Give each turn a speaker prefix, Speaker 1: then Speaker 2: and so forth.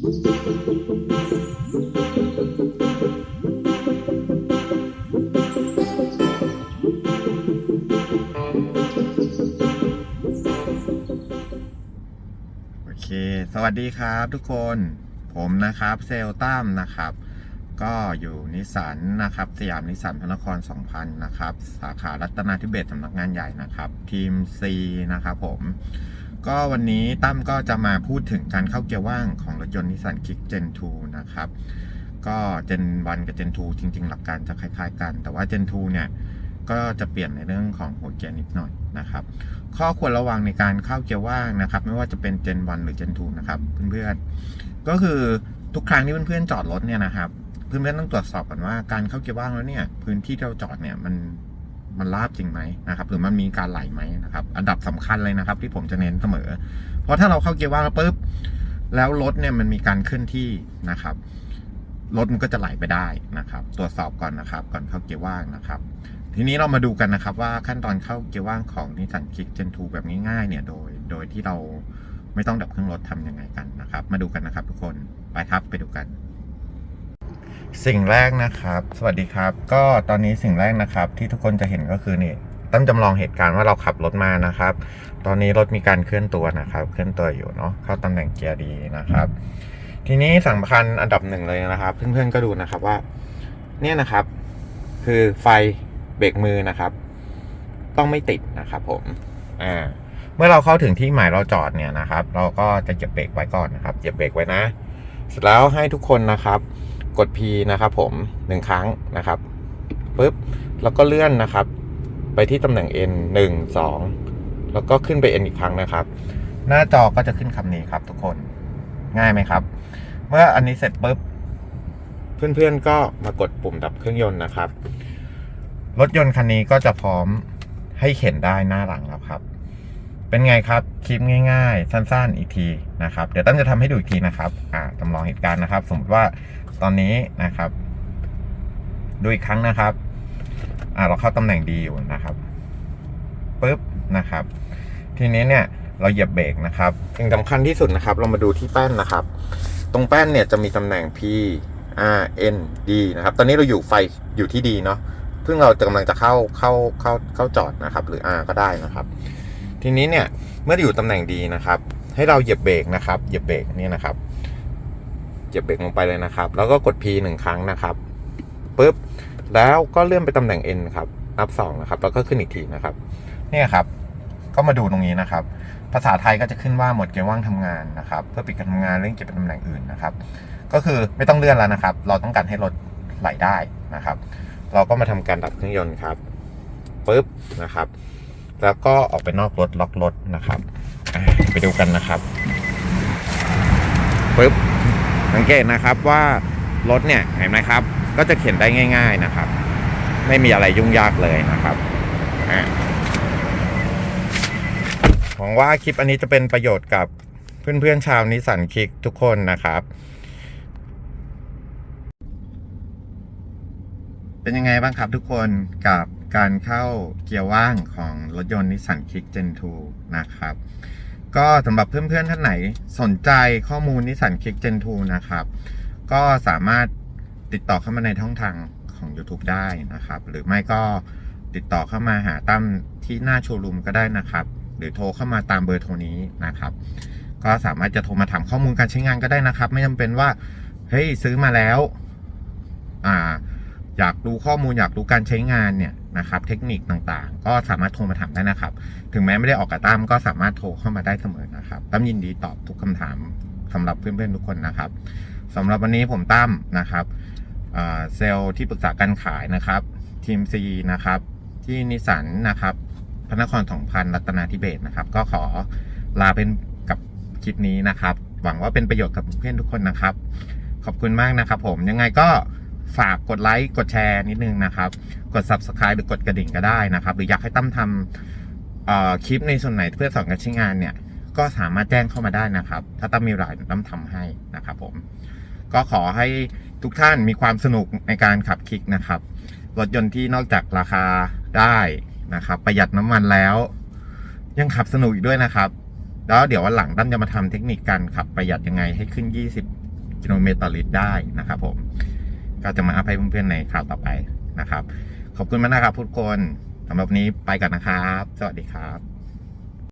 Speaker 1: โอเคสวัสดีครับทุกคน ผมนะครับเซลตั้มนะครับ ก็อยู่นิสสันนะครับ สยามนิสสันพระนคร 2000 นะครับ สาขารัตนาธิเบศสำนักงานใหญ่นะครับ ทีม C นะครับผม ก็วันนี้ตั้มก็จะมาพูดถึงการเข้าเกียร์ว่างของรถยนต์นิสสันคิก Gen 2นะครับ ก็ Gen 1กับ Gen 2จริง ๆ หลักการจะคล้ายๆ กัน แต่ว่า Gen 2เนี่ยก็จะเปลี่ยนในเรื่องของหัวเกียร์นิดหน่อยนะครับ ข้อควรระวังในการเข้าเกียร์ว่างนะครับ ไม่ว่าจะเป็น Gen 1หรือ Gen 2นะครับเพื่อนๆก็คือทุกครั้งที่เพื่อนๆจอดรถเนี่ยนะครับเพื่อนๆต้องตรวจสอบก่อนว่าการเข้าเกียร์ว่างแล้วเนี่ยพื้นที่ที่เราจอดเนี่ยมัน มันราบจริงไหมนะครับ หรือมันมีการไหลไหมนะครับ อันดับสำคัญเลยนะครับ ที่ผมจะเน้นเสมอ เพราะถ้าเราเข้าเกียร์ว่างแล้วปุ๊บแล้วรถเนี่ยมันมีการเคลื่อนที่นะครับรถมันก็จะไหลไปได้นะครับ ตรวจสอบก่อนนะครับ ก่อนเข้าเกียร์ว่างนะครับ ทีนี้เรามาดูกันนะครับ ว่าขั้นตอนเข้าเกียร์ว่างของนิสสันคิก Gen 2แบบง่ายๆเนี่ยโดย โดยที่เราไม่ต้องดับเครื่องรถทำยังไงกันนะครับ มาดูกันนะครับทุกคนไปครับไปดูกัน สิ่งแรกนะครับ สวัสดีครับ ก็ตอนนี้สิ่งแรกนะครับ ที่ทุกคนจะเห็นก็คือนี่ตั้มจำลองเหตุการณ์ว่าเราขับรถมานะครับ ตอนนี้รถมีการเคลื่อนตัวนะครับ เคลื่อนตัวอยู่เนาะเข้าตำแหน่งเกียร์ดีนะครับ ทีนี้สำคัญอันดับหนึ่งเลยนะครับ เพื่อนๆก็ดูนะครับว่า เนี่ยนะครับ คือไฟเบรกมือนะครับ ต้องไม่ติดนะครับผมอ่าเมื่อเราเข้าถึงที่หมายเราจอดเนี่ยนะครับ เราก็จะเหยียบเบรกไว้ก่อนนะครับเหยียบเบรกไว้นะ เสร็จแล้วให้ทุกคนนะครับ กด P นะครับผมหนึ่งครั้งนะครับปุ๊บแล้วก็เลื่อนนะครับ ไปที่ตำแหน่ง N หนึ่งสองแล้วก็ขึ้นไป N อีกครั้งนะครับ หน้าจอก็จะขึ้นคำนี้ครับทุกคนง่ายไหมครับ เมื่ออันนี้เสร็จปุ๊บเพื่อนๆก็มากดปุ่มดับเครื่องยนต์นะครับ รถยนต์คันนี้ก็จะพร้อมให้เข็นได้หน้าหลังแล้วครับ เป็นไงครับคลิปง่ายๆ สั้นๆอีกทีนะครับ เดี๋ยวตั้มจะทำให้ดูอีกทีนะครับอ่าจำลองเหตุการณ์นะครับ สมมติว่าตอนนี้นะครับ ดูอีกครั้งนะครับอ่าเราเข้าตำแหน่งดีอยู่นะครับปุ๊บนะครับ ทีนี้เนี่ยเราเหยียบเบรกนะครับสิ่งสำคัญที่สุดนะครับ เรามาดูที่แป้นนะครับ ตรงแป้นเนี่ยจะมีตำแหน่ง P R N D นะครับ ตอนนี้เราอยู่ไฟอยู่ที่ดีเนาะเพิ่งเราจะกำลังจะเข้าเข้าเข้าเข้าจอดนะครับ หรือ R ก็ได้นะครับ ทีนี้เนี่ยเมื่ออยู่ตำแหน่งดีนะครับ ให้เราเหยียบเบรกนะครับ เหยียบเบรกนี่นะครับ เหยียบเบรกลงไปเลยนะครับ แล้วก็กด P หนึ่งครั้งนะครับปุ๊บแล้วก็เลื่อนไปตำแหน่ง N ครับนับสองนะครับ แล้วก็ขึ้นอีกทีนะครับ เนี่ยครับ ก็มาดูตรงนี้นะครับ ภาษาไทยก็จะขึ้นว่าหมดเกียร์ว่างทำงานนะครับ เพื่อปิดการทำงานเรื่องเก็บเป็นตำแหน่งอื่นนะครับ ก็คือไม่ต้องเลื่อนแล้วนะครับ เราต้องการให้รถไหลได้นะครับ เราก็มาทำการดับเครื่องยนต์ครับปุ๊บนะครับ แล้วก็ออกไปนอกรถล็อกรถนะครับไปดูกันนะครับปุ๊บสังเกตนะครับว่ารถเนี่ยเห็นไหมครับ ก็จะเข็นได้ง่าย ๆนะครับ ไม่มีอะไรยุ่งยากเลยนะครับหวังว่าคลิปอันนี้จะเป็นประโยชน์กับเพื่อนๆชาวนิสสันคิกทุกคนนะครับ เป็นยังไงบ้างครับทุกคนกับ การเข้าเกียร์ว่างของรถยนต์นิสสันคิก Gen 2นะครับ ก็สำหรับเพื่อนๆท่านไหนสนใจข้อมูลนิสสันคิก Gen 2นะครับ ก็สามารถติดต่อเข้ามาในช่องทางของ YouTube ได้นะครับ หรือไม่ก็ติดต่อเข้ามาหาตั้มที่หน้าโชว์รูมก็ได้นะครับ หรือโทรเข้ามาตามเบอร์โทรนี้นะครับ ก็สามารถจะโทรมาถามข้อมูลการใช้งานก็ได้นะครับ ไม่จำเป็นว่าเฮ้ยซื้อมาแล้ว อ่า อยากรู้ข้อมูลอยากรู้การใช้งานเนี่ยนะครับเทคนิคต่างๆ ก็สามารถโทรมาถามได้นะครับ ถึงแม้ไม่ได้ออกกระตั้มก็สามารถโทรเข้ามาได้เสมอนะครับตั้มยินดีตอบทุกคำถามสำหรับเพื่อนๆทุกคนนะครับสำหรับวันนี้ผมตั้มนะครับเซลล์ที่ปรึกษาการขายนะครับทีมซีนะครับที่นิสสันนะครับพระนครสองพันรัตนาธิเบศนะครับ ก็ขอลาเป็นกับคลิปนี้นะครับ หวังว่าเป็นประโยชน์กับเพื่อนๆทุกคนนะครับ ขอบคุณมากนะครับผมยังไงก็ ฝากกดไลค์กดแชร์นิดนึงนะครับ กด subscribe หรือกดกระดิ่งก็ได้นะครับ หรืออยากให้ตั้มทำคลิปในส่วนไหนเพื่อสอนการใช้งานเนี่ย ก็สามารถแจ้งเข้ามาได้นะครับ ถ้าตั้มมีรายตั้มทำให้นะครับผม ก็ขอให้ทุกท่านมีความสนุกในการขับคลิกนะครับ รถยนต์ที่นอกจากราคาได้นะครับ ประหยัดน้ำมันแล้ว ยังขับสนุกอีกด้วยนะครับ แล้วเดี๋ยววันหลังตั้มจะมาทำเทคนิคการขับประหยัดยังไงให้ขึ้น 20กิโลเมตรต่อลิตรได้นะครับผม ก็จะมาอัพให้เพื่อนๆในคราวต่อไปนะครับ ขอบคุณมากนะครับทุกคนสำหรับนนี้ไปก่อนนะครับ สวัสดีครับ